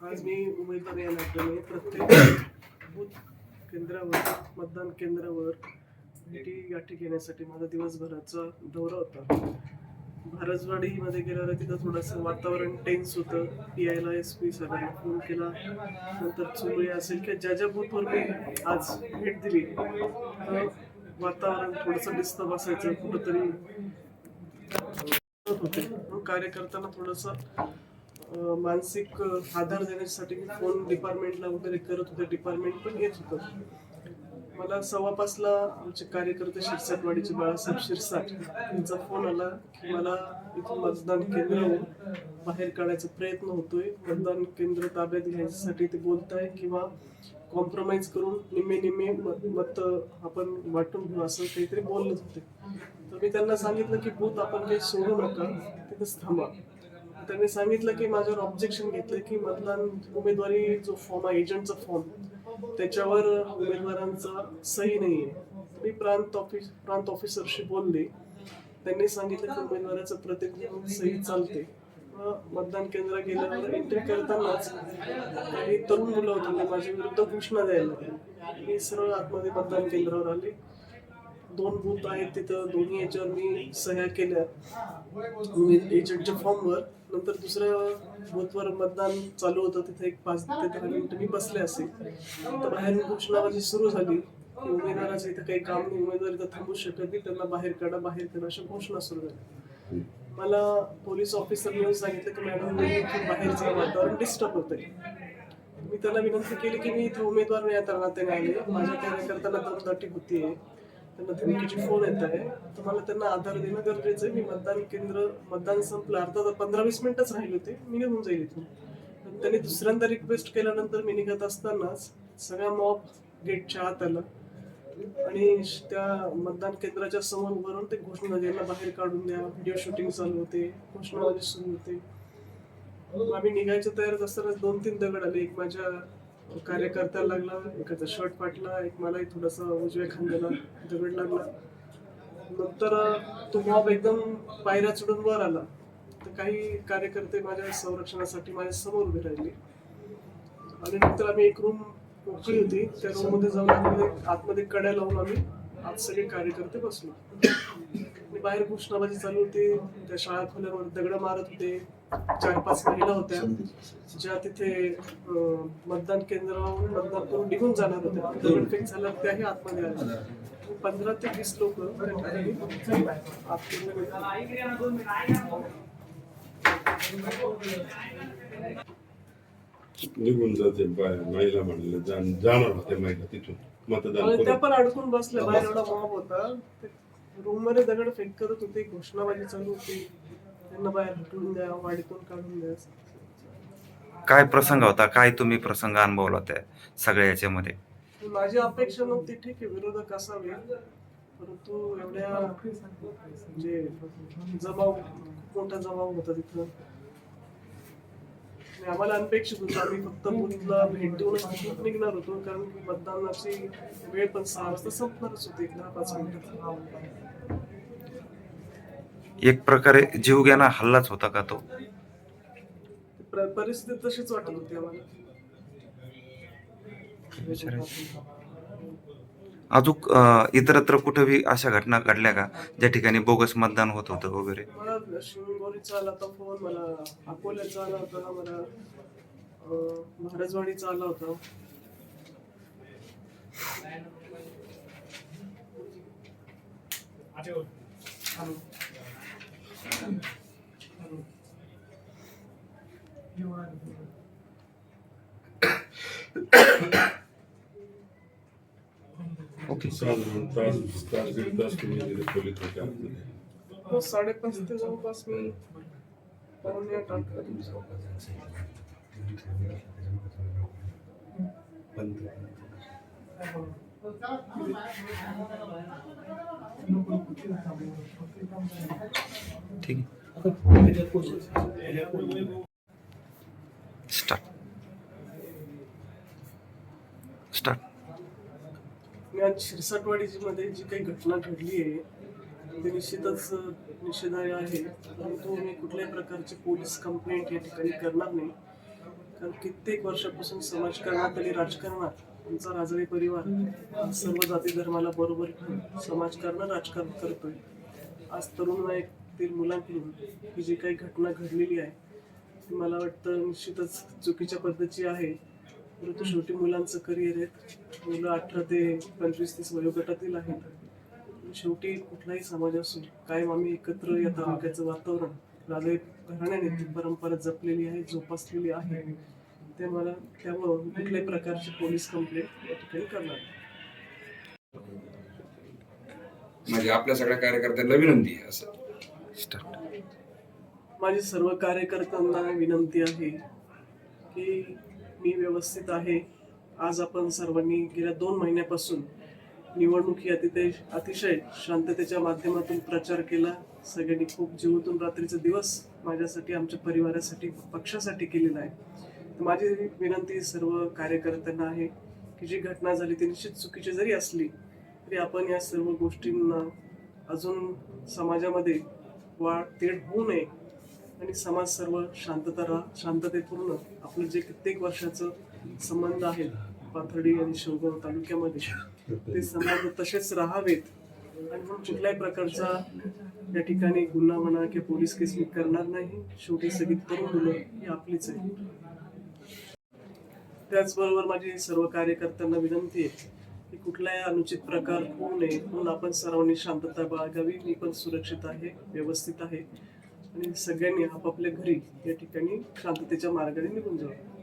आज मी उमेदवार या नात्याने प्रत्येक बूथ केंद्रावर मतदान केंद्रावर भेटी गाठी घेण्यासाठी माझा दिवसभराचा दौरा होता. भारजवाडीमध्ये गेल्यावर तिथं थोडंसं वातावरण टेन्स होतं. पी आयला एस पी सरांना फोन केला. नंतर चुरळी असेल किंवा ज्या ज्या बूथवर मी आज भेट दिली तर वातावरण थोडंसं डिस्टर्ब असायचं कुठंतरी होते. कार्य करताना थोडंसं मानसिक आधार देण्यासाठी मी फोन डिपार्टमेंटला वगैरे करत होते. डिपार्टमेंट पण येत होतं. मला सव्वा पाचला आमचे कार्यकर्ते शिरसाटवाडीचे बाळासाहेब शिरसाट यांचा फोन आला की मला इथून मतदान केंद्रावरून बाहेर काढायचा प्रयत्न होतोय. मतदान केंद्र ताब्यात घ्यायसाठी ते बोलताय किंवा कॉम्प्रोमाइज करून निम्मे निम्मे मत आपण वाटून घेऊ असं काहीतरी बोलत होते. तर मी त्यांना सांगितलं की बूथ आपण काही सोडू नका. तिथेच थांबा. त्यांनी सांगितलं की माझ्यावर ऑब्जेक्शन घेतलं की मतदान उमेदवारी जो फॉर्म आहे एजंटचा फॉर्म त्याच्यावर उमेदवारांचा सही नाही आहे मी प्रांत ऑफिस प्रांत ऑफिसरशी बोलले. त्यांनी सांगितलं की उमेदवाराचं प्रत्येक सही चालते. मतदान केंद्रात गेल्यावर एंट्री करतानाच काही तरुण मुलं होती माझ्या विरुद्ध घोषणा द्यायला मी सरळ आतमध्ये मतदान केंद्रावर आले. दोन बूथ आहेत तिथं दोन्ही याच्यावर मी सह्या केल्या. एजंटच्या फॉर्मवर नंतर दुसऱ्या बूथवर मतदान चालू होतं तिथे एक पाच ते दहा मिनिटं मी बसले असेल तर बाहेर घोषणाबाजी सुरू झाली. की उमेदवाराचं इथं काही काम नाही उमेदवार इथं थांबू शकत नाही त्यांना बाहेर काढा बाहेर काढा अशा घोषणा सुरू झाल्या. मला पोलीस ऑफिसर येऊन सांगितलं की मॅडम बाहेरचं वातावरण डिस्टर्ब होतंय. मी त्याला विनंती केली की मी इथे उमेदवार नाही आता नात्याने आले माझ्या कार्यकर्त्यांना दमदाटी होतीये. त्यांना फोन येत आहे तर मला त्यांना आधार देणं गरजेचं आहे. मी मतदान केंद्र मतदान संपलं. अर्धा पंधरा वीस मिनिटच राहिले होते. मी निघून जाईल इथून. पण त्यांनी दुसऱ्यांदा रिक्वेस्ट केल्यानंतर मी निघत असतानाच सगळ्या मॉब गेटच्या आत आला. आणि त्या मतदान केंद्राच्या समोर उभं राहून ते घोषणा द्यायला बाहेर काढून द्या. व्हिडिओ शूटिंग चालू होते. घोषणाबाजी सुरू होते. आम्ही निघायच्या तयारीत असताना दोन तीन दगड आले. एक माझ्या कार्यकर्त्याला लागला एकाचा शर्ट फाटला एक मलाही थोडासा उजव्या खांद्याला दगड लागला. नंतर तो मॉब एकदम पायऱ्या चढून वर आला. तर काही कार्यकर्ते माझ्या संरक्षणासाठी माझ्यासमोर उभे राहिले. आणि नंतर आम्ही एक रूम मोकळी होती. त्या रूममध्ये जाऊन आतमध्ये आतमध्ये कड्या लावून आम्ही आत सगळे कार्यकर्ते बसलो. बाहेर घोषणाबाजी चालू होती. त्या शाळा खोल्यावर दगड मारत होते. चार पाच महिला होत्या. ज्या तिथे मतदान केंद्रावरून मतदान करून निघून जाणार होत्या दगडफेक झाल्या त्याही आतमध्ये आल्या पंधरा ते वीस लोक निघून जाते बाहेर. महिला म्हणले जाण- जाणार होते महिला तिथून. मतदान त्या पण अडकून बसल्या. बाहेर एवढा मॉब होता. रूममध्ये दगड फेक करत होते. घोषणाबाजी चालू होती. त्यांना बाहेर हटवून द्या वाडीतून काढून द्या. काय प्रसंग होता? काय तुम्ही प्रसंग अनुभवला त्या सगळ्या याच्यामध्ये? माझी अपेक्षा नव्हती ठीक आहे विरोधक असावे. परंतु एवढ्या म्हणजे जमाव खूप मोठा जमाव होता तिथं आणि आम्हाला अनपेक्षित होतं. आम्ही फक्त बूथला भेट देऊनच तिथून निघणार होतो कारण की मतदानाची वेळ पण सहा वाजता संपणारच होती एक दहा पाच मिनिटात एक प्रकारे जीवघेणा हल्लाच होता का तो? प्र- परिस्थिती तशीच वाटत होती आम्हाला. अजून इतरत्र कुठेही अशा घटना घडल्या का? ज्या ठिकाणी बोगस मतदान होत होतं वगैरे? मला शिवगोरीचा आला होता फोन मला अकोल्याचा आला होता मला अं, महाराजवाडीचा आला होता ओके ठीक आहे स्टार्ट स्टार्ट मी आज शिरसाटवाडी मध्ये जी काही घटना घडली आहे ती निश्चितच निषेधार्ह आहे. परंतु मी कुठल्याही प्रकारची पोलीस कंप्लेंट या ठिकाणी करणार नाही. कारण कित्येक वर्षापासून समाजकारणात आणि राजकारणात आमचा राजवी परिवार सर्व जाती धर्माला बरोबर घेऊन समाजकारण राजकारण करतोय. आज तरुण नायकतील मुलांकडून ही जी काही घटना घडलेली आहे ती मला वाटतं निश्चितच चुकीच्या पद्धतीची आहे. परंतु शेवटी मुलांचं करिअर आहे. मुलं अठरा ते पंचवीस तीस वयोगटातील आहेत. शेवटी कुठलाही समाज असो कायम आम्ही एकत्र या तालुक्याचं वातावरण राजे घराण्याने ती परंपरा जपलेली आहे जोपासलेली आहे. ते मला त्यामुळं कुठल्याही प्रकारची पोलीस कंप्लेंट या ठिकाणी करणार नाही. म्हणजे आपल्या सगळ्या कार्यकर्त्यांना विनंती आहे असं. माझी सर्व कार्यकर्त्यांना विनंती आहे की मी व्यवस्थित आहे. आज आपण सर्वांनी गेल्या दोन महिन्यापासून निवडणूक ही अतिशय अतिशय शांततेच्या माध्यमातून प्रचार केला. सगळ्यांनी खूप जीवतून रात्रीचा दिवस माझ्यासाठी आमच्या परिवारासाठी पक्षासाठी केलेला आहे. तर माझी विनंती सर्व कार्यकर्त्यांना आहे की जी घटना झाली ती निश्चित चुकीची जरी असली तरी आपण या सर्व गोष्टींना अजून समाजामध्ये वाढ तेढ होऊ नये आणि समाज सर्व शांतता रा शांततेपूर्ण. आपलं जे कित्येक वर्षाचं संबंध आहेत पाथर्डी आणि शिवगाव तालुक्यामध्ये ते संबंध तसेच राहावेत. आणि म्हणून कुठल्याही प्रकारचा या ठिकाणी गुन्हा म्हणा किंवा पोलीस केस मी करणार नाही. शेवटी सगळी तरुण मुलं ही आपलीच आहे. त्याचबरोबर माझी सर्व कार्यकर्त्यांना विनंती आहे. की कुठलाही अनुचित प्रकार होऊ नये म्हणून आपण सर्वांनी शांतता बाळगावी. मी पण सुरक्षित आहे व्यवस्थित आहे. आणि सगळ्यांनी आपापल्या घरी या ठिकाणी शांततेच्या मार्गाने निघून जावं.